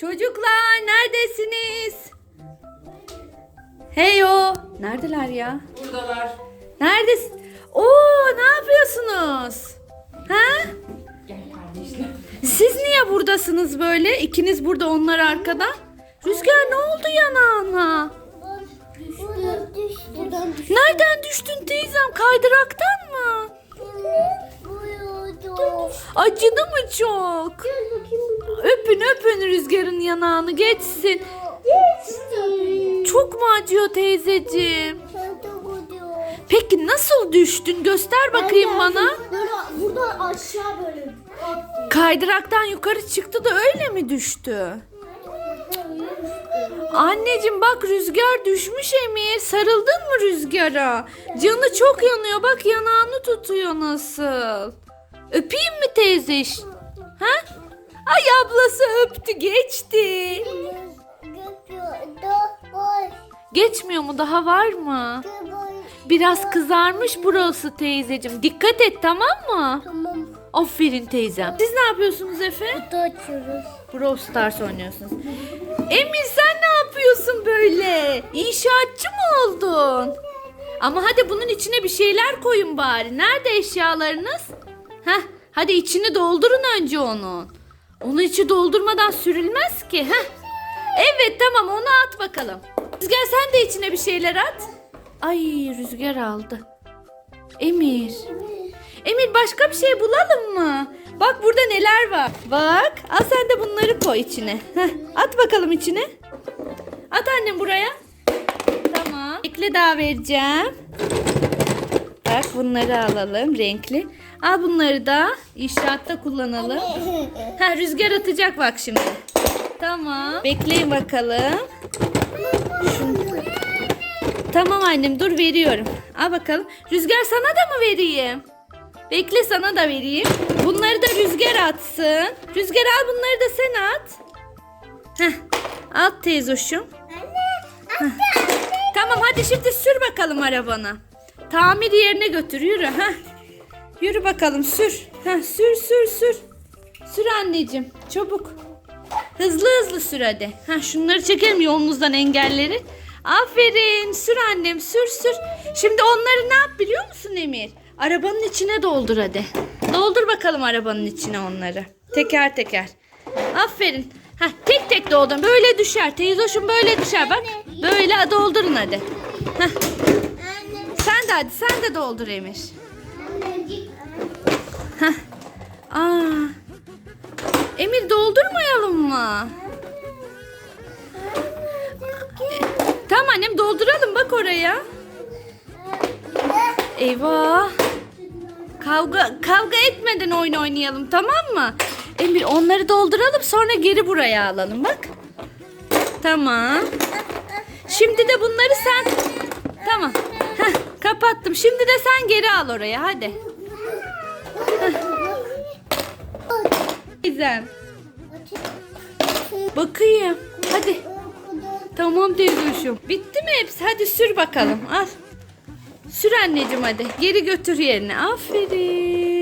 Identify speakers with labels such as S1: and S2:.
S1: Çocuklar neredesiniz? Heyo. Neredeler ya?
S2: Buradalar.
S1: Neredesin? Oo ne yapıyorsunuz? Ha?
S2: Gel kardeşler.
S1: Siz niye buradasınız böyle? İkiniz burada onlar arkada. Rüzgar ne oldu yanağına? Nereden düştün teyzem? Kaydıraktan mı? Acıdı mı çok?
S3: Gel bakayım.
S1: Öpün öpün rüzgarın yanağını geçsin.
S3: Geçti.
S1: Çok mu acıyor teyzeciğim? Peki nasıl düştün? Göster bakayım bana.
S3: Böyle buradan aşağı böyle.
S1: Kaydıraktan yukarı çıktı da öyle mi düştü? Anneciğim bak rüzgar düşmüş Emir. Sarıldın mı rüzgara? Canı çok yanıyor. Bak yanağını tutuyor nasıl. Öpeyim mi teyze? Ha? Ay ablası öptü geçti. Geçmiyor mu? Daha var mı? Biraz kızarmış burası teyzeciğim. Dikkat et tamam mı?
S3: Tamam.
S1: Aferin teyzem. Siz ne yapıyorsunuz Efe?
S3: Kutu açıyoruz.
S1: Brawl Stars oynuyorsunuz. Emir sen ne yapıyorsun böyle? İnşaatçı mı oldun? Ama hadi bunun içine bir şeyler koyun bari. Nerede eşyalarınız? Heh, hadi içini doldurun önce onun. Onun içi doldurmadan sürülmez ki. Heh. Evet tamam onu at bakalım. Rüzgar sen de içine bir şeyler at. Ay rüzgar aldı. Emir. Emir başka bir şey bulalım mı? Bak burada neler var. Bak al sen de bunları koy içine. Heh, at bakalım içine. At annem buraya. Tamam. Renkli daha vereceğim. Bak bunları alalım renkli. Al bunları da inşaatta kullanalım. Ha rüzgar atacak bak şimdi. Tamam. Bekleyin bakalım. Şunu- Tamam annem dur veriyorum. Al bakalım. Rüzgar sana da mı vereyim? Bekle sana da vereyim. Bunları da Rüzgar atsın. Rüzgar al bunları da sen at. Heh. At teyzoşum. Heh. Tamam hadi şimdi sür bakalım arabana. Tamir yerine götür yürü. Heh. Yürü bakalım sür. Heh, sür sür sür. Sür anneciğim çabuk. Hızlı hızlı sür hadi. Heh, şunları çekelim yolunuzdan engelleri. Aferin sür annem sür sür. Şimdi onları ne yap biliyor musun Emir? Arabanın içine doldur hadi. Doldur bakalım arabanın içine onları. Teker teker. Aferin. Heh, tek tek doldur. Böyle düşer. Teyzoşum böyle düşer bak. Böyle doldurun hadi. Heh, sen de hadi sen de doldur Emir. Heh. Aa. Emir doldurmayalım mı? Tamam annem dolduralım bak oraya. Eyvah. Kavga kavga etmeden oyun oynayalım tamam mı? Emir onları dolduralım sonra geri buraya alalım bak. Tamam. Şimdi de bunları sen Tamam. Heh, kapattım. Şimdi de sen geri al oraya hadi. Gizem. Bakayım. Hadi. Tamam teyzeciğim. Bitti mi hepsi? Hadi sür bakalım. Al. Sür anneciğim hadi. Geri götür yerine. Aferin.